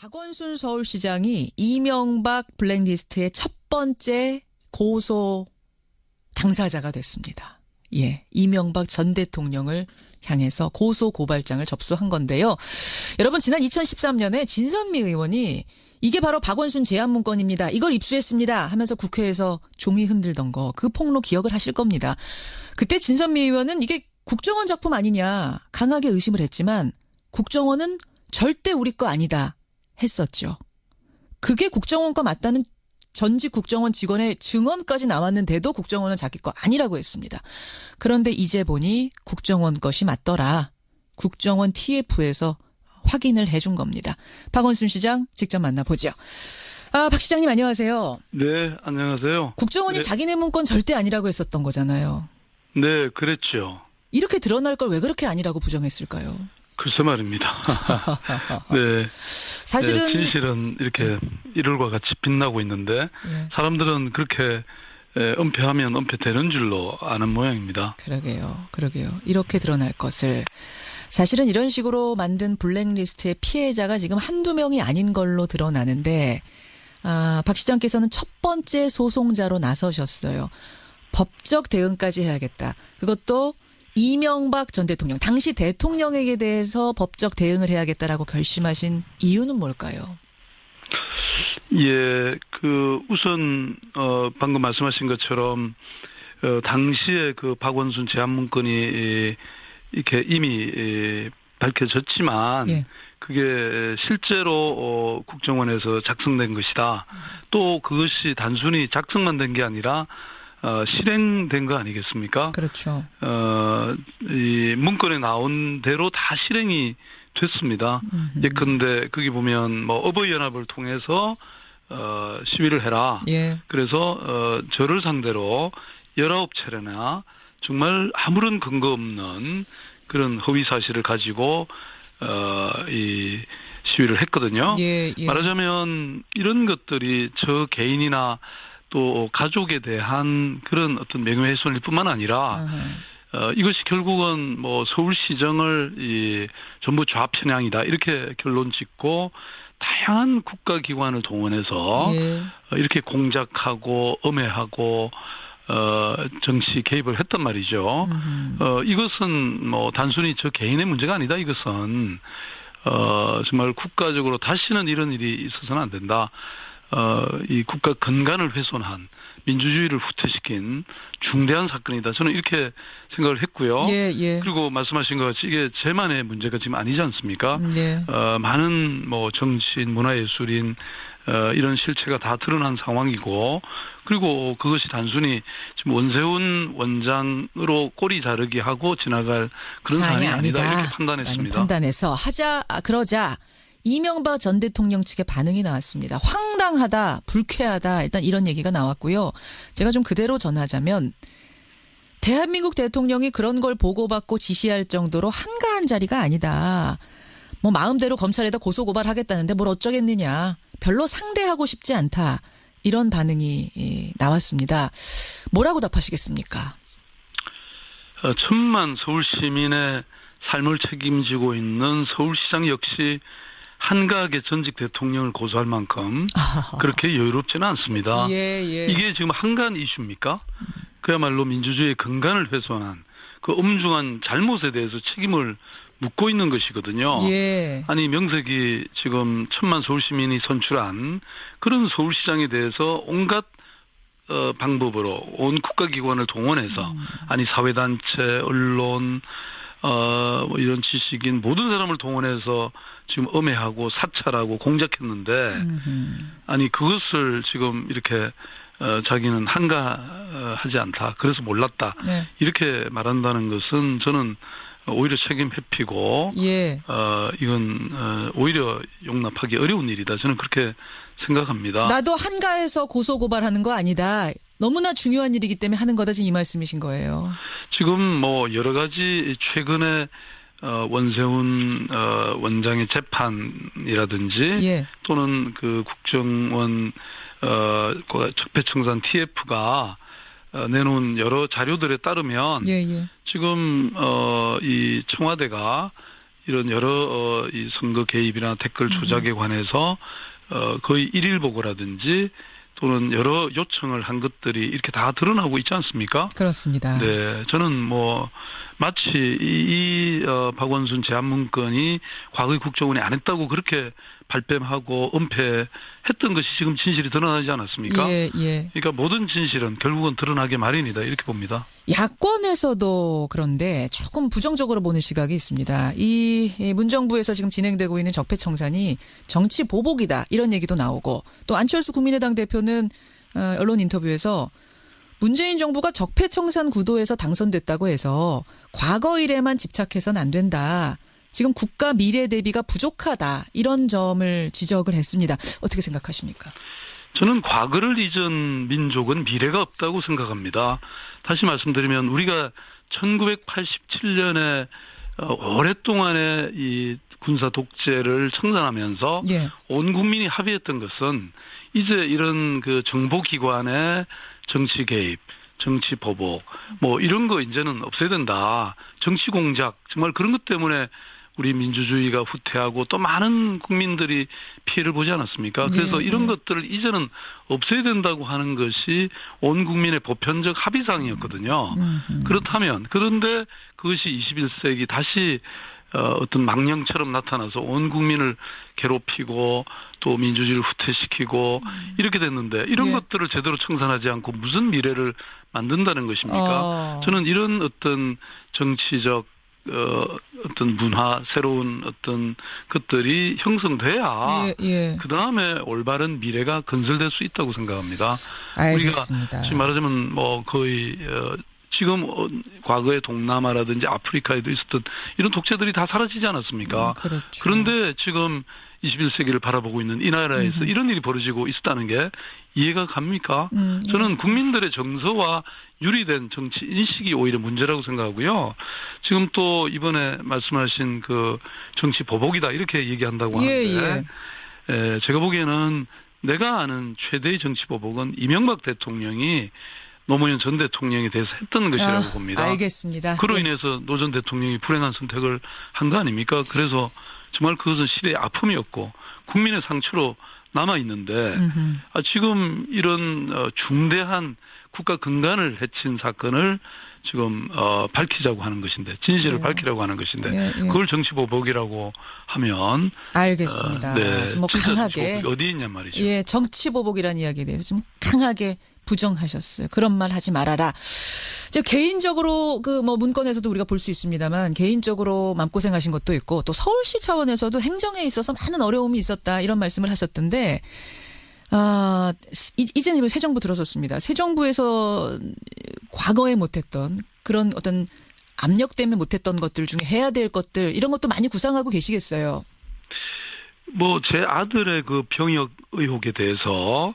박원순 서울시장이 이명박 블랙리스트의 첫 번째 고소 당사자가 됐습니다. 예, 이명박 전 대통령을 향해서 고소 고발장을 접수한 건데요. 여러분 지난 2013년에 진선미 의원이 이게 바로 박원순 제안 문건입니다. 이걸 입수했습니다. 하면서 국회에서 종이 흔들던 거 그 폭로 기억을 하실 겁니다. 그때 진선미 의원은 이게 국정원 작품 아니냐 강하게 의심을 했지만 국정원은 절대 우리 거 아니다 했었죠. 그게 국정원 거 맞다는 전직 국정원 직원의 증언까지 나왔는데도 국정원은 자기 거 아니라고 했습니다. 그런데 이제 보니 국정원 것이 맞더라. 국정원 TF에서 확인을 해준 겁니다. 박원순 시장 직접 만나보죠. 아, 박 시장님 안녕하세요. 네, 안녕하세요. 국정원이 네. 자기네 문건 절대 아니라고 했었던 거잖아요. 네, 그랬죠. 이렇게 드러날 걸 왜 그렇게 아니라고 부정했을까요? 글쎄 말입니다. 네. 사실은 네, 진실은 이렇게 일월과 같이 빛나고 있는데 예, 사람들은 그렇게 에, 은폐하면 은폐되는 줄로 아는 모양입니다. 그러게요. 그러게요. 이렇게 드러날 것을 사실은 이런 식으로 만든 블랙리스트의 피해자가 지금 한두 명이 아닌 걸로 드러나는데 아, 박 시장께서는 첫 번째 소송자로 나서셨어요. 법적 대응까지 해야겠다. 그것도 이명박 전 대통령, 당시 대통령에게 대해서 법적 대응을 해야겠다라고 결심하신 이유는 뭘까요? 예, 그 우선 어 방금 말씀하신 것처럼 어 당시에 그 박원순 제안 문건이 이, 이렇게 이미 이, 밝혀졌지만 예. 그게 실제로 어, 국정원에서 작성된 것이다. 또 그것이 단순히 작성만 된 게 아니라 어, 실행된 거 아니겠습니까? 그렇죠. 어, 이 문건에 나온 대로 다 실행이 됐습니다. 음흠. 예컨대 거기 보면 뭐 어버이연합을 통해서 어, 시위를 해라. 예. 그래서 어, 저를 상대로 19차례나 정말 아무런 근거 없는 그런 허위 사실을 가지고 어, 이 시위를 했거든요. 예, 예. 말하자면 이런 것들이 저 개인이나 또 가족에 대한 그런 어떤 명예훼손일 뿐만 아니라. 어, 이것이 결국은 뭐 서울시정을 이 전부 좌편향이다 이렇게 결론 짓고 다양한 국가기관을 동원해서 예. 어, 이렇게 공작하고 엄해하고 어, 정치 개입을 했단 말이죠. 어, 이것은 뭐 단순히 저 개인의 문제가 아니다. 이것은 어, 정말 국가적으로 다시는 이런 일이 있어서는 안 된다. 어, 이 국가 근간을 훼손한 민주주의를 후퇴시킨 중대한 사건이다. 저는 이렇게 생각을 했고요. 예, 예. 그리고 말씀하신 것 같이 이게 제만의 문제가 지금 아니지 않습니까? 음, 예. 어, 많은 뭐 정치인, 문화예술인 어, 이런 실체가 다 드러난 상황이고 그리고 그것이 단순히 지금 원세훈 원장으로 꼬리 자르기 하고 지나갈 그런 사안이 아니다 이렇게 라는 판단했습니다. 판단해서 하자 아, 그러자 이명박 전 대통령 측의 반응이 나왔습니다. 황당하다, 불쾌하다 일단 이런 얘기가 나왔고요. 제가 좀 그대로 전하자면 대한민국 대통령이 그런 걸 보고받고 지시할 정도로 한가한 자리가 아니다. 뭐 마음대로 검찰에다 고소 고발하겠다는데 뭘 어쩌겠느냐. 별로 상대하고 싶지 않다. 이런 반응이 예, 나왔습니다. 뭐라고 답하시겠습니까? 어, 천만 서울 시민의 삶을 책임지고 있는 서울시장 역시 한가하게 전직 대통령을 고소할 만큼 그렇게 여유롭지는 않습니다. 예, 예. 이게 지금 한가한 이슈입니까? 그야말로 민주주의의 근간을 훼손한 그 엄중한 잘못에 대해서 책임을 묻고 있는 것이거든요. 예. 아니 명색이 지금 천만 서울 시민이 선출한 그런 서울시장에 대해서 온갖 어, 방법으로 온 국가기관을 동원해서 음. 아니 사회단체, 언론, 어, 뭐 이런 지식인 모든 사람을 동원해서 지금 엄해하고 사찰하고 공작했는데 음흠. 아니 그것을 지금 이렇게 어, 자기는 한가하지 않다. 그래서 몰랐다. 네. 이렇게 말한다는 것은 저는 오히려 책임 회피고 예. 어 이건 어, 오히려 용납하기 어려운 일이다. 저는 그렇게 생각합니다. 나도 한가해서 고소 고발하는 거 아니다. 너무나 중요한 일이기 때문에 하는 거다 지금 이 말씀이신 거예요. 지금 뭐 여러 가지 최근에 어 원세훈 어 원장의 재판이라든지 예. 또는 그 국정원 어 적폐청산 TF가 어, 내놓은 여러 자료들에 따르면 예, 예. 지금 어 이 청와대가 이런 여러 어, 이 선거 개입이나 댓글 조작에 관해서 어, 거의 일일 보고라든지 또는 여러 요청을 한 것들이 이렇게 다 드러나고 있지 않습니까? 그렇습니다. 네, 저는 뭐 마치 이, 이 어, 박원순 제안 문건이 과거의 국정원이 안 했다고 그렇게 발뺌하고 은폐했던 것이 지금 진실이 드러나지 않았습니까? 예, 예. 그러니까 모든 진실은 결국은 드러나게 마련이다 이렇게 봅니다. 야권에서도 그런데 조금 부정적으로 보는 시각이 있습니다. 이, 이 문정부에서 지금 진행되고 있는 적폐청산이 정치 보복이다 이런 얘기도 나오고 또 안철수 국민의당 대표는 어, 언론 인터뷰에서 문재인 정부가 적폐청산 구도에서 당선됐다고 해서 과거 일에만 집착해서는 안 된다. 지금 국가 미래 대비가 부족하다 이런 점을 지적을 했습니다. 어떻게 생각하십니까? 저는 과거를 잊은 민족은 미래가 없다고 생각합니다. 다시 말씀드리면 우리가 1987년에 어, 오랫동안의 이 군사 독재를 청산하면서 예. 온 국민이 합의했던 것은 이제 이런 그 정보기관의 정치 개입, 정치 보복, 뭐 이런 거 이제는 없애야 된다. 정치 공작, 정말 그런 것 때문에 우리 민주주의가 후퇴하고 또 많은 국민들이 피해를 보지 않았습니까? 그래서 예, 이런 예. 것들을 이제는 없애야 된다고 하는 것이 온 국민의 보편적 합의사항이었거든요. 음, 그렇다면 그런데 그것이 21세기 다시 어, 어떤 망령처럼 나타나서 온 국민을 괴롭히고 또 민주주의를 후퇴시키고 이렇게 됐는데 이런 예. 것들을 제대로 청산하지 않고 무슨 미래를 만든다는 것입니까? 어. 저는 이런 어떤 정치적 어, 어떤 문화, 새로운 어떤 것들이 형성돼야 예, 예. 그 다음에 올바른 미래가 건설될 수 있다고 생각합니다. 알겠습니다. 지금 말하자면 뭐 거의 어, 지금 어, 과거의 동남아라든지 아프리카에도 있었던 이런 독재들이 다 사라지지 않았습니까? 음, 그렇죠. 그런데 지금 21세기를 바라보고 있는 이 나라에서 음흠. 이런 일이 벌어지고 있었다는 게 이해가 갑니까? 음, 예. 저는 국민들의 정서와 유리된 정치 인식이 오히려 문제라고 생각하고요. 지금 또 이번에 말씀하신 그 정치 보복이다 이렇게 얘기한다고 예, 하는데 에, 제가 보기에는 내가 아는 최대의 정치 보복은 이명박 대통령이 노무현 전 대통령에 대해서 했던 것이라고 아, 봅니다. 알겠습니다. 그로 예. 인해서 노 전 대통령이 불행한 선택을 한 거 아닙니까? 그래서 정말 그것은 시대의 아픔이었고 국민의 상처로 남아 있는데. 아, 지금 이런 어, 중대한 국가 근간을 해친 사건을 지금 어, 밝히자고 하는 것인데 진실을 예. 밝히라고 하는 것인데 예, 예. 그걸 정치 보복이라고 하면 알겠습니다. 어, 네, 좀뭐 강하게 어디 있냐 말이죠. 예 정치 보복이라는 이야기에 대해서 좀 강하게 부정하셨어요. 그런 말 하지 말아라. 저 개인적으로 그 뭐 문건에서도 우리가 볼 수 있습니다만 개인적으로 마음고생하신 것도 있고 또 서울시 차원에서도 행정에 있어서 많은 어려움이 있었다 이런 말씀을 하셨던데 아 이- 이제는 새 정부 들어섰습니다. 새 정부에서 과거에 못했던 그런 어떤 압력 때문에 못했던 것들 중에 해야 될 것들 이런 것도 많이 구상하고 계시겠어요. 뭐 제 아들의 그 병역 의혹에 대해서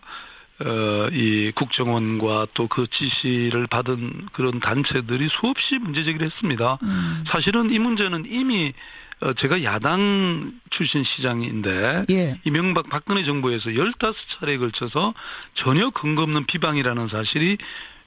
어, 이 국정원과 또 그 지시를 받은 그런 단체들이 수없이 문제 제기를 했습니다. 음. 사실은 이 문제는 이미 어, 제가 야당 출신 시장인데 예. 이명박 박근혜 정부에서 15차례에 걸쳐서 전혀 근거 없는 비방이라는 사실이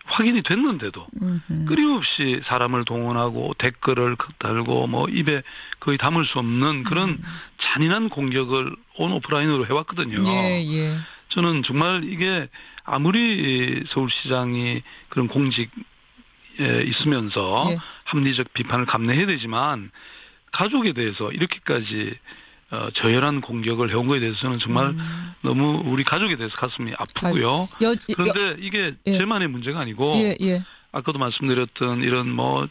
확인이 됐는데도 음흠. 끊임없이 사람을 동원하고 댓글을 달고 뭐 입에 거의 담을 수 없는 그런 잔인한 공격을 온 오프라인으로 해왔거든요. 예, 예. 저는 정말 이게 아무리 서울시장이 그런 공직에 있으면서 예. 합리적 비판을 감내해야 되지만 가족에 대해서 이렇게까지 어, 저열한 공격을 해온 거에 대해서는 정말 음. 너무 우리 가족에 대해서 가슴이 아프고요. 여, 그런데 이게 예. 제만의 문제가 아니고 여, 예, 예. 아까도 말씀드렸던 이런 뭐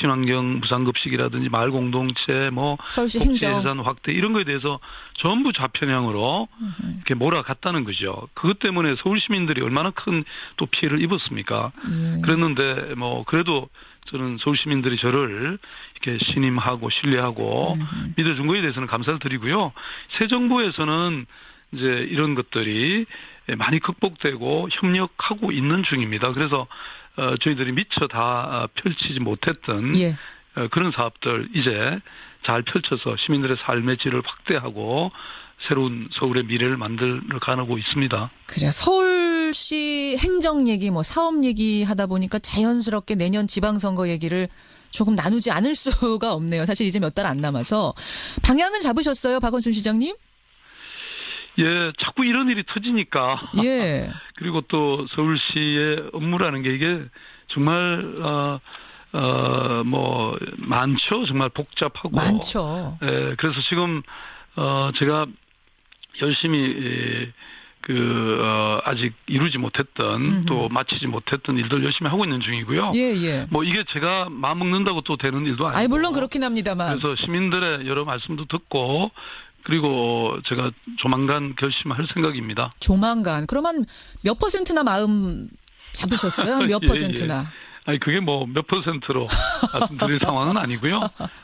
친환경 무상급식이라든지 마을 공동체 뭐 서울시 복지 행정. 예산 확대 이런 거에 대해서 전부 좌편향으로 이렇게 몰아갔다는 거죠. 그것 때문에 서울 시민들이 얼마나 큰 또 피해를 입었습니까? 예. 그랬는데 뭐 그래도 저는 서울 시민들이 저를 이렇게 신임하고 신뢰하고 음. 믿어준 거에 대해서는 감사를 드리고요. 새 정부에서는 이제 이런 것들이 많이 극복되고 협력하고 있는 중입니다. 그래서 어, 저희들이 미처 다 어, 펼치지 못했던 예. 어, 그런 사업들 이제 잘 펼쳐서 시민들의 삶의 질을 확대하고 새로운 서울의 미래를 만들어 가고 있습니다. 그래 서울 서울시 행정 얘기, 뭐 사업 얘기 하다 보니까 자연스럽게 내년 지방선거 얘기를 조금 나누지 않을 수가 없네요. 사실 이제 몇 달 안 남아서 방향은 잡으셨어요, 박원순 시장님? 예, 자꾸 이런 일이 터지니까. 예. 그리고 또 서울시의 업무라는 게 이게 정말 어, 어, 뭐 많죠. 정말 복잡하고 많죠. 예, 그래서 지금 어 제가 열심히 예, 그 어, 아직 이루지 못했던 음흠. 또 마치지 못했던 일들 열심히 하고 있는 중이고요. 예, 예. 뭐 이게 제가 마음 먹는다고 또 되는 일도 아니고. 아이, 물론 그렇긴 합니다만. 그래서 시민들의 여러 말씀도 듣고 그리고 제가 조만간 결심할 생각입니다. 조만간. 그러면 몇 퍼센트나 마음 잡으셨어요? 한 몇 예, 퍼센트나? 아니 그게 뭐 몇 퍼센트로 말씀드릴 상황은 아니고요.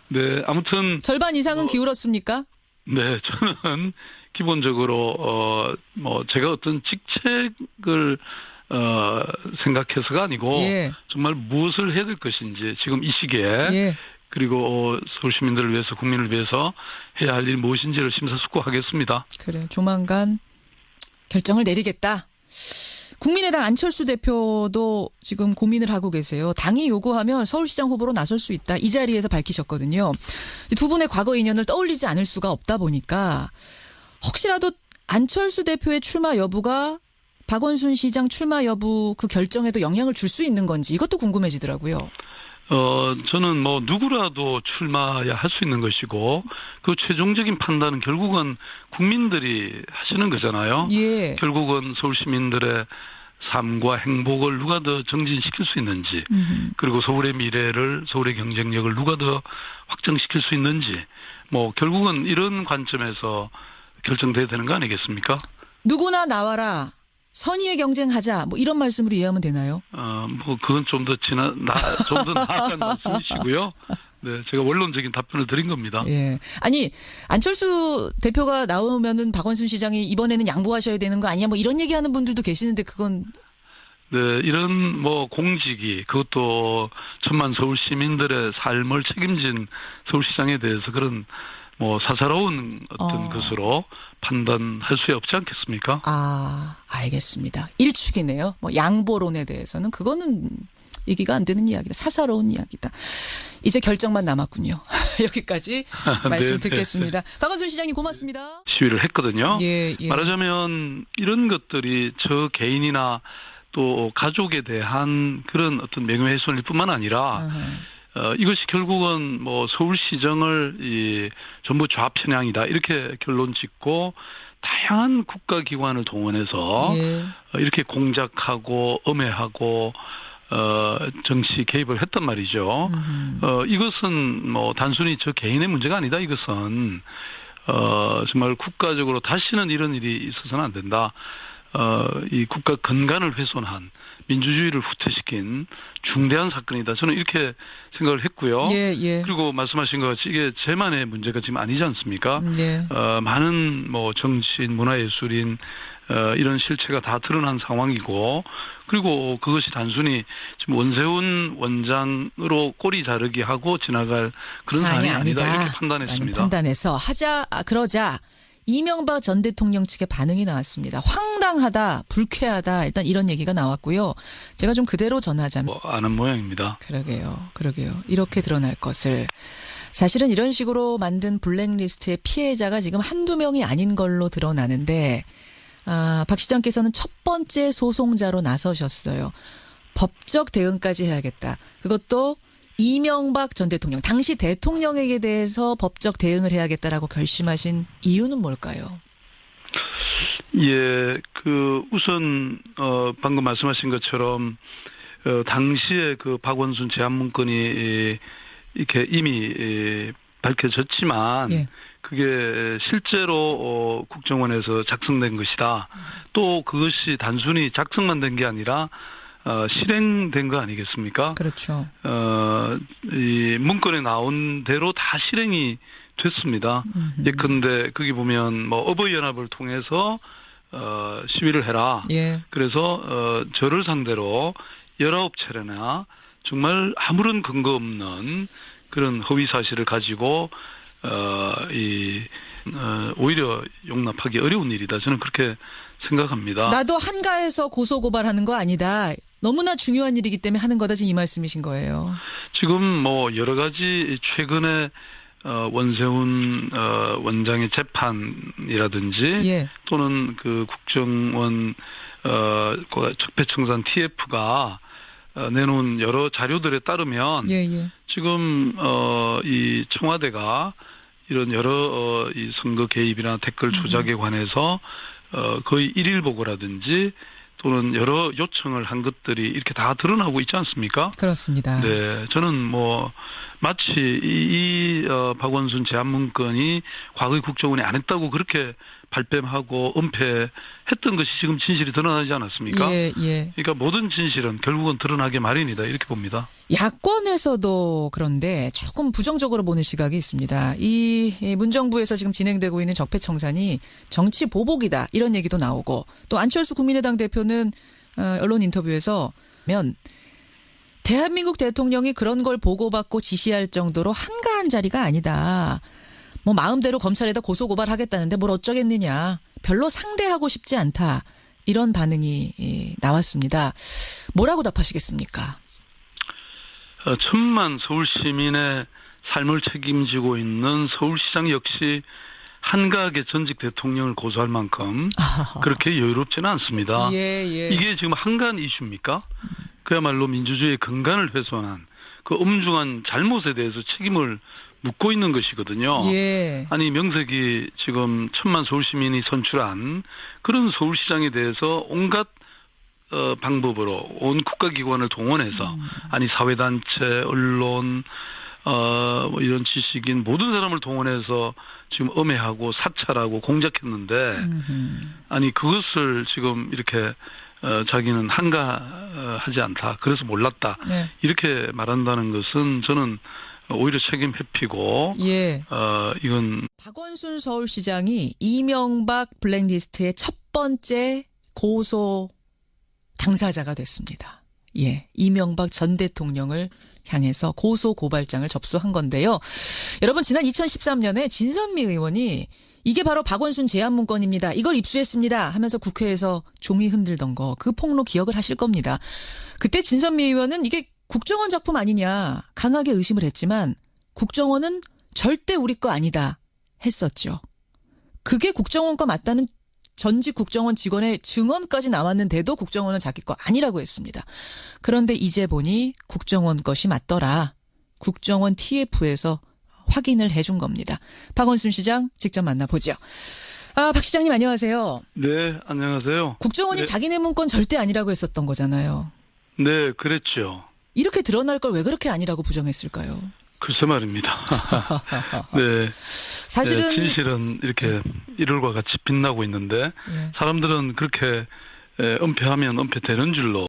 네, 아무튼 절반 이상은 뭐, 기울었습니까? 네, 저는 기본적으로 어 뭐 제가 어떤 직책을 어 생각해서가 아니고 예. 정말 무엇을 해야 될 것인지 지금 이 시기에 예. 그리고 어, 서울 시민들을 위해서 국민을 위해서 해야 할일 무엇인지를 심사숙고하겠습니다. 그래. 조만간 결정을 내리겠다. 국민의당 안철수 대표도 지금 고민을 하고 계세요. 당이 요구하면 서울시장 후보로 나설 수 있다. 이 자리에서 밝히셨거든요. 두 분의 과거 인연을 떠올리지 않을 수가 없다 보니까 혹시라도 안철수 대표의 출마 여부가 박원순 시장 출마 여부 그 결정에도 영향을 줄 수 있는 건지 이것도 궁금해지더라고요. 어, 저는 뭐 누구라도 출마야 할 수 있는 것이고 그 최종적인 판단은 결국은 국민들이 하시는 거잖아요. 예. 결국은 서울 시민들의 삶과 행복을 누가 더 정진시킬 수 있는지 음. 그리고 서울의 미래를 서울의 경쟁력을 누가 더 확정시킬 수 있는지 뭐 결국은 이런 관점에서 결정돼야 되는 거 아니겠습니까? 누구나 나와라. 선의의 경쟁하자. 뭐 이런 말씀으로 이해하면 되나요? 어, 뭐 그건 좀 더 지나 좀더 나아간 말씀이시고요. 네, 제가 원론적인 답변을 드린 겁니다. 예. 아니, 안철수 대표가 나오면은 박원순 시장이 이번에는 양보하셔야 되는 거 아니야? 뭐 이런 얘기하는 분들도 계시는데 그건 네, 이런 뭐 공직이 그것도 천만 서울 시민들의 삶을 책임진 서울시장에 대해서 그런 뭐 사사로운 어떤 어. 것으로 판단할 수 없지 않겠습니까? 아, 알겠습니다. 일축이네요. 뭐 양보론에 대해서는 그거는 얘기가 안 되는 이야기다. 사사로운 이야기다. 이제 결정만 남았군요. 여기까지 말씀 네, 듣겠습니다. 박원순 시장님 고맙습니다. 시위를 했거든요. 예, 예. 말하자면 이런 것들이 저 개인이나 또 가족에 대한 그런 어떤 명예훼손일 뿐만 아니라 아하. 어, 이것이 결국은 뭐 서울시정을 이 전부 좌편향이다 이렇게 결론 짓고 다양한 국가기관을 동원해서 예. 어, 이렇게 공작하고 엄해하고 어, 정치 개입을 했단 말이죠. 음. 어, 이것은 뭐 단순히 저 개인의 문제가 아니다. 이것은 어, 정말 국가적으로 다시는 이런 일이 있어서는 안 된다. 어, 이 국가 건강을 훼손한 민주주의를 후퇴시킨 중대한 사건이다. 저는 이렇게 생각을 했고요. 예, 예. 그리고 말씀하신 것 같이 이게 제만의 문제가 지금 아니지 않습니까? 음, 예. 어, 많은 뭐 정치인, 문화예술인 어, 이런 실체가 다 드러난 상황이고 그리고 그것이 단순히 지금 원세훈 원장으로 꼬리 자르기 하고 지나갈 그런 사안이 아니다 이렇게 라는 판단했습니다. 판단해서 하자 아, 그러자 이명박 전 대통령 측의 반응이 나왔습니다. 황당하다, 불쾌하다 일단 이런 얘기가 나왔고요. 제가 좀 그대로 전하자면 뭐 아는 모양입니다. 그러게요, 그러게요. 이렇게 드러날 것을 사실은 이런 식으로 만든 블랙리스트의 피해자가 지금 한두 명이 아닌 걸로 드러나는데 아, 박 시장께서는 첫 번째 소송자로 나서셨어요. 법적 대응까지 해야겠다. 그것도 이명박 전 대통령, 당시 대통령에게 대해서 법적 대응을 해야겠다라고 결심하신 이유는 뭘까요? 예, 그 우선 어 방금 말씀하신 것처럼 어 당시에 그 박원순 제한 문건이 이- 이렇게 이미 이 밝혀졌지만 예. 그게 실제로 어 국정원에서 작성된 것이다. 또 그것이 단순히 작성만 된 게 아니라 어 실행된 거 아니겠습니까? 그렇죠. 어, 이 문건에 나온 대로 다 실행이 됐습니다. 음흠. 예컨대 거기 보면 뭐 어버이연합을 통해서 어, 시위를 해라. 예. 그래서 어, 저를 상대로 19차례나 정말 아무런 근거 없는 그런 허위 사실을 가지고 어, 이 어, 오히려 용납하기 어려운 일이다. 저는 그렇게 생각합니다. 나도 한가해서 고소 고발하는 거 아니다. 너무나 중요한 일이기 때문에 하는 거다 지금 이 말씀이신 거예요. 지금 뭐 여러 가지 최근에 어, 원세훈 어, 원장의 재판이라든지 예. 또는 그 국정원 어, 그 적폐청산 TF가 어, 내놓은 여러 자료들에 따르면 예, 예. 지금 어, 이 청와대가 이런 여러 어, 이 선거 개입이나 댓글 조작에 관해서 어, 거의 일일 보고라든지 또는 여러 요청을 한 것들이 이렇게 다 드러나고 있지 않습니까? 그렇습니다. 네, 저는 뭐 마치 이, 이 어, 박원순 제안 문건이 과거의 국정원이 안 했다고 그렇게 발뺌하고 은폐했던 것이 지금 진실이 드러나지 않았습니까? 예, 예. 그러니까 모든 진실은 결국은 드러나게 마련이다 이렇게 봅니다. 야권에서도 그런데 조금 부정적으로 보는 시각이 있습니다. 이, 이 문정부에서 지금 진행되고 있는 적폐 청산이 정치 보복이다 이런 얘기도 나오고 또 안철수 국민의당 대표는 어, 언론 인터뷰에서 면 대한민국 대통령이 그런 걸 보고받고 지시할 정도로 한가한 자리가 아니다. 뭐 마음대로 검찰에다 고소 고발하겠다는데 뭘 어쩌겠느냐. 별로 상대하고 싶지 않다. 이런 반응이 이, 나왔습니다. 뭐라고 답하시겠습니까? 어, 천만 서울 시민의 삶을 책임지고 있는 서울시장 역시 한가하게 전직 대통령을 고소할 만큼 그렇게 여유롭지는 않습니다. 예, 예. 이게 지금 한간 이슈입니까? 그야말로 민주주의의 근간을 훼손한 그 엄중한 잘못에 대해서 책임을 묻고 있는 것이거든요. 예. 아니 명색이 지금 천만 서울 시민이 선출한 그런 서울시장에 대해서 온갖 어, 방법으로 온 국가기관을 동원해서 음. 아니 사회단체, 언론, 어, 뭐 이런 지식인 모든 사람을 동원해서 지금 엄해하고 사찰하고 공작했는데 음흠. 아니 그것을 지금 이렇게 어, 자기는 한가하지 않다. 그래서 몰랐다. 네. 이렇게 말한다는 것은 저는 오히려 책임 회피고 예. 어 이건 박원순 서울시장이 이명박 블랙리스트의 첫 번째 고소 당사자가 됐습니다. 예. 이명박 전 대통령을 향해서 고소 고발장을 접수한 건데요. 여러분 지난 2013년에 진선미 의원이 이게 바로 박원순 제안 문건입니다. 이걸 입수했습니다. 하면서 국회에서 종이 흔들던 거 그 폭로 기억을 하실 겁니다. 그때 진선미 의원은 이게 국정원 작품 아니냐 강하게 의심을 했지만 국정원은 절대 우리 거 아니다 했었죠. 그게 국정원 거 맞다는 전직 국정원 직원의 증언까지 나왔는데도 국정원은 자기 거 아니라고 했습니다. 그런데 이제 보니 국정원 것이 맞더라. 국정원 TF에서 확인을 해준 겁니다. 박원순 시장 직접 만나보죠. 아, 박 시장님 안녕하세요. 네 안녕하세요. 국정원이 네. 자기네 문건 절대 아니라고 했었던 거잖아요. 네 그랬죠. 이렇게 드러날 걸 왜 그렇게 아니라고 부정했을까요? 글쎄 말입니다. 네, 사실은 네, 진실은 이렇게 일월과 같이 빛나고 있는데 예. 사람들은 그렇게 에, 은폐하면 은폐되는 줄로